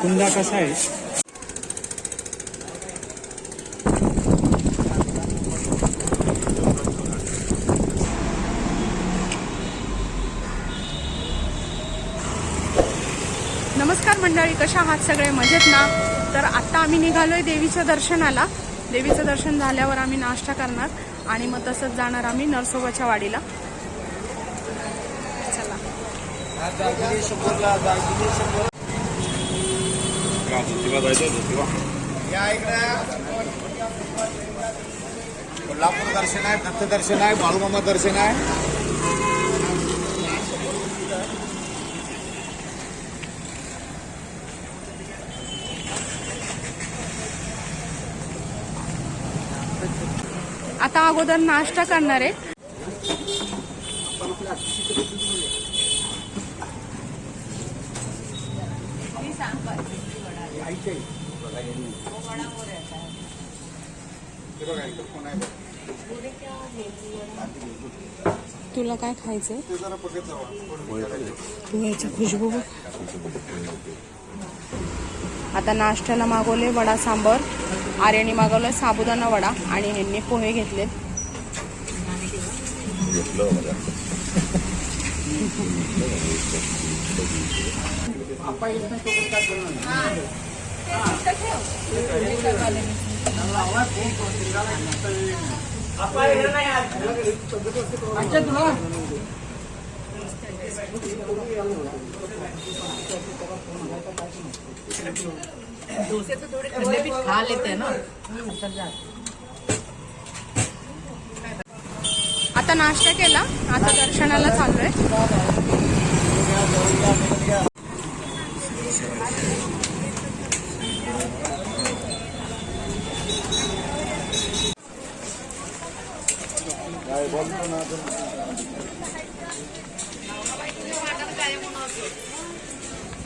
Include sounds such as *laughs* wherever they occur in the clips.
कुंदा कसा आहे मंडळी कशा आहात सगळे? मजेत ना? तर आता आम्ही निघालोय देवीच्या दर्शनाला. देवीचं दर्शन झाल्यावर आम्ही नाश्ता करणार आणि मग तसंच जाणार आम्ही नरसोबाच्या वाडीला. कोल्हापूर दर्शन आहे दत्त दर्शन आहे बाळूमामा दर्शन आहे. आता अगोदर नाश्ता करणार आहे. तुला काय खायचंय? पोह्याची खुशबू. आता नाश्त्याला मागवले वडा सांबर. आर्याने मागवलं साबुदाणा वडा आणि ह्यांनी पोहे घेतलेत. खा लेते हैं ना. आता नाश्ता केला. आता दर्शनाला चाललोय.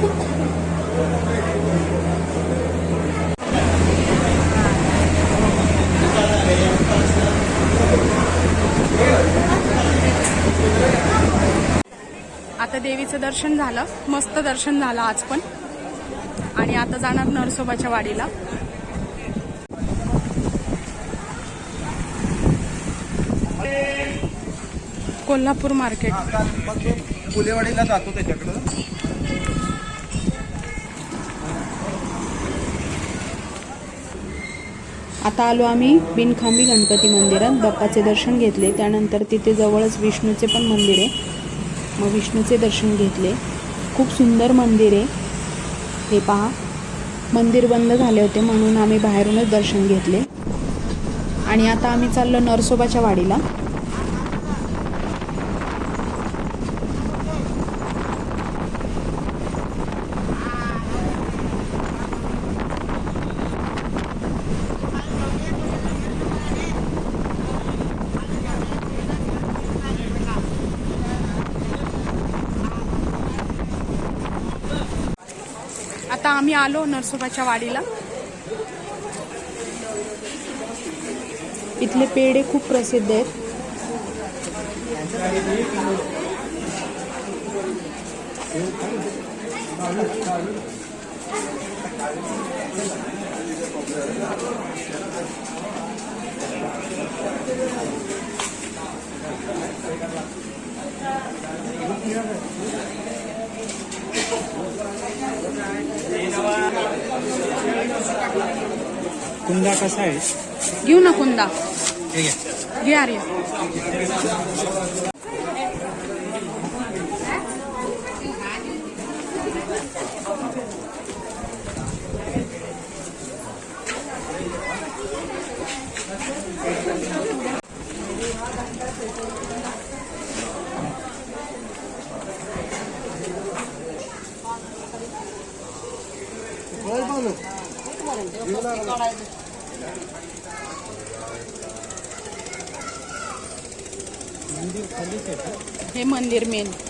आता देवीचं दर्शन झालं. मस्त दर्शन झालं आज पण. आणि आता जाणार नरसोबाच्या वाडीला. कोल्हापूर मार्केट. फुलेवाडीला जातो त्याच्याकडं. आता आलो आम्ही बिनखांबी गणपती मंदिरात. बाप्पाचे दर्शन घेतले. त्यानंतर तिथे जवळच विष्णूचे पण मंदिर आहे. मग विष्णूचे दर्शन घेतले. खूप सुंदर मंदिर आहे. हे पहा. मंदिर बंद झाले होते म्हणून आम्ही बाहेरूनच दर्शन घेतले. आणि आता आम्ही चाललो नरसोबाच्या वाडीला. आता आम्ही आलो नरसोबाच्या वाडीला. इथले पेढे खूप प्रसिद्ध आहेत. कुंदा कसा आहे? घेऊ ना कुंदा. घे आर्य. हे मंदिर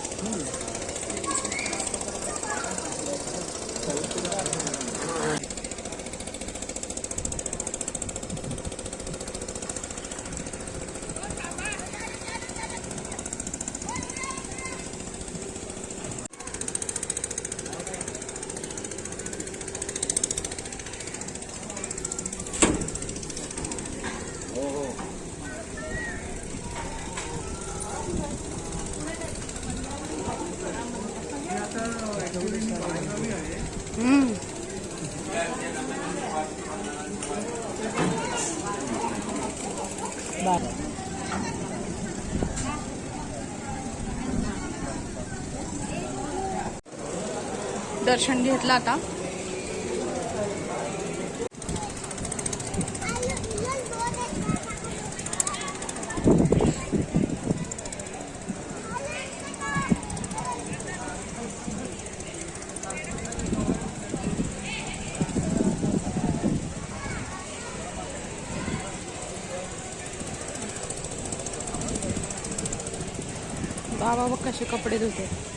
दर्शन घेतलं आता. बाबा बघ कसे कपडे धुते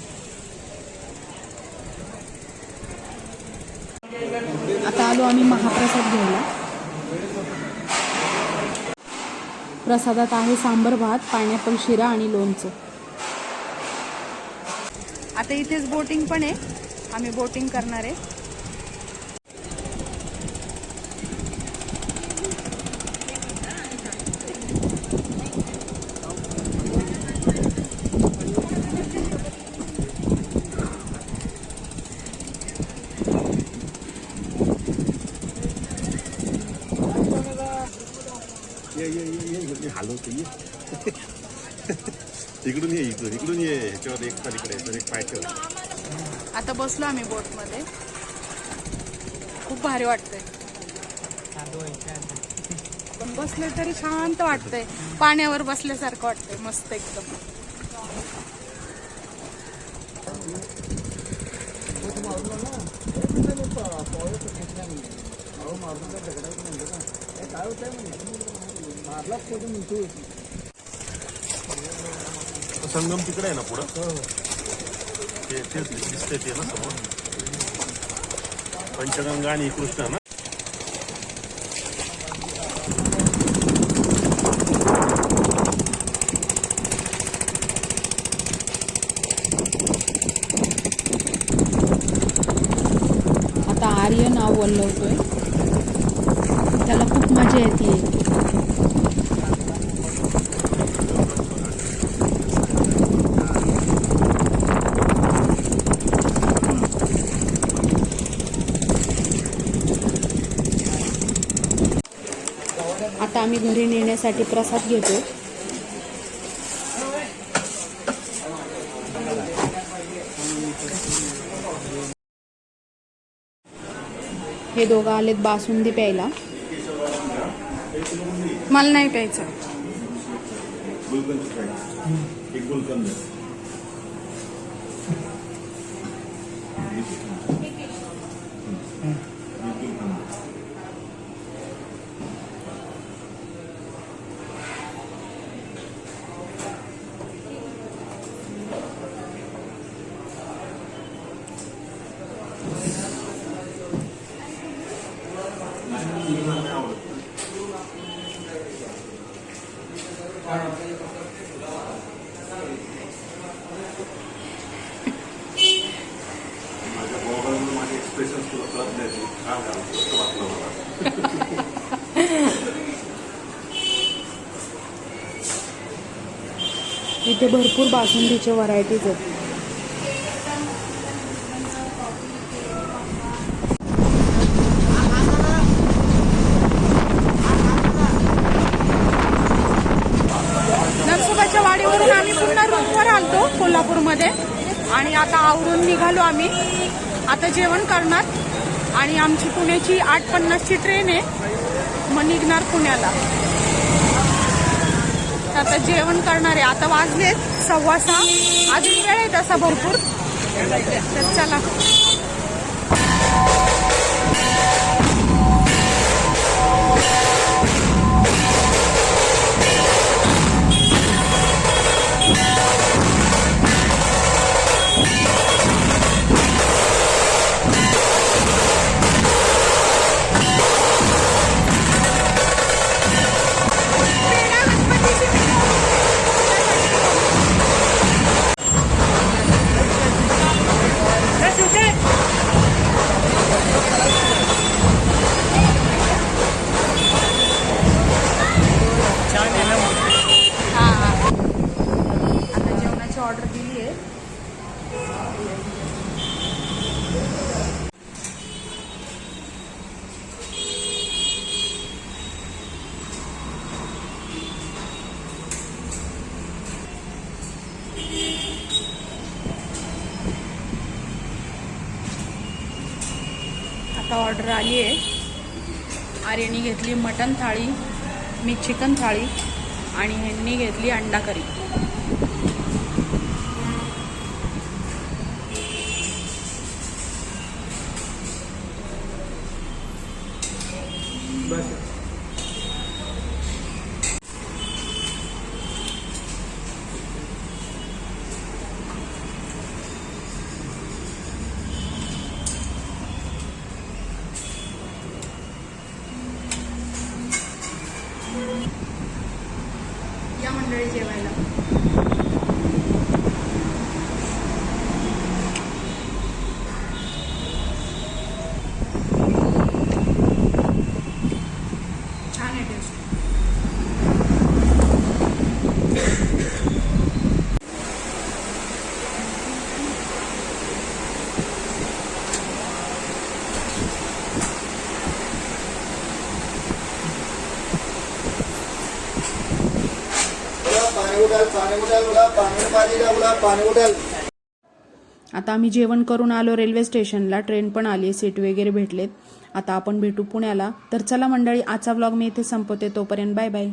आता आलो आम्ही महाप्रसाद घ्यायला. प्रसादात आहे सांबर भात पायनॅपल शिरा आणि लोणचं. आता इथेच बोटिंग पण आहे. आम्ही बोटिंग करणार आहे ये ये ये ये इकडे हलवतो ये इकडून ये इकडून इकडून ये ह्याच्यावर एक पलीकडे तर एक पाय ठेव. आता बसलो आम्ही बोटमध्ये. खूप भारी वाटतंय. पण बसले तरी शांत वाटतंय. पाण्यावर बसल्यासारखं वाटतंय मस्त एकदम. संगम तिकडे आहे ना पुढं? ते तेच दिसते ते ना समोर. पंचगंगा आणि कृष्णा ना? आता आर्य नाव वल्लवतोय त्याला खूप मजा येते आता आम्ही घरी नेण्यासाठी प्रसाद घेतो. हे दोघं आलेत बासुंदी प्यायला. मला नाही प्यायचं. गुलकंद. एक *laughs* इथे भरपूर बासुंदीचे व्हरायटीज आहेत. नरसोबाच्या वाडीवरून आम्ही पुन्हा रूटवर आलतो कोल्हापूरमध्ये. आणि आता आवरून निघालो आम्ही. आता जेवण करणार. आणि आमची पुण्याची आठ पन्नासची ट्रेन आहे. मग निघणार पुण्याला. तर आता जेवण करणार आहे. आता वाजलेत सव्वा सहा. अजून वेळ आहे तसा भरपूर. तर चला. आता ऑर्डर आली आहे. आर्यनी घेतली मटन थाळी मी चिकन थाळी आणि ह्यांनी घेतली अंडा करी. आता आम्ही जेवण करून आलो रेल्वे स्टेशनला. ट्रेन पण आली सीट वगैरे भेटलेत. आता आपण भेटू पुण्याला. तर चला मंडळी आजचा व्लॉग मी इथे संपवते. तोपर्यंत बाय बाय.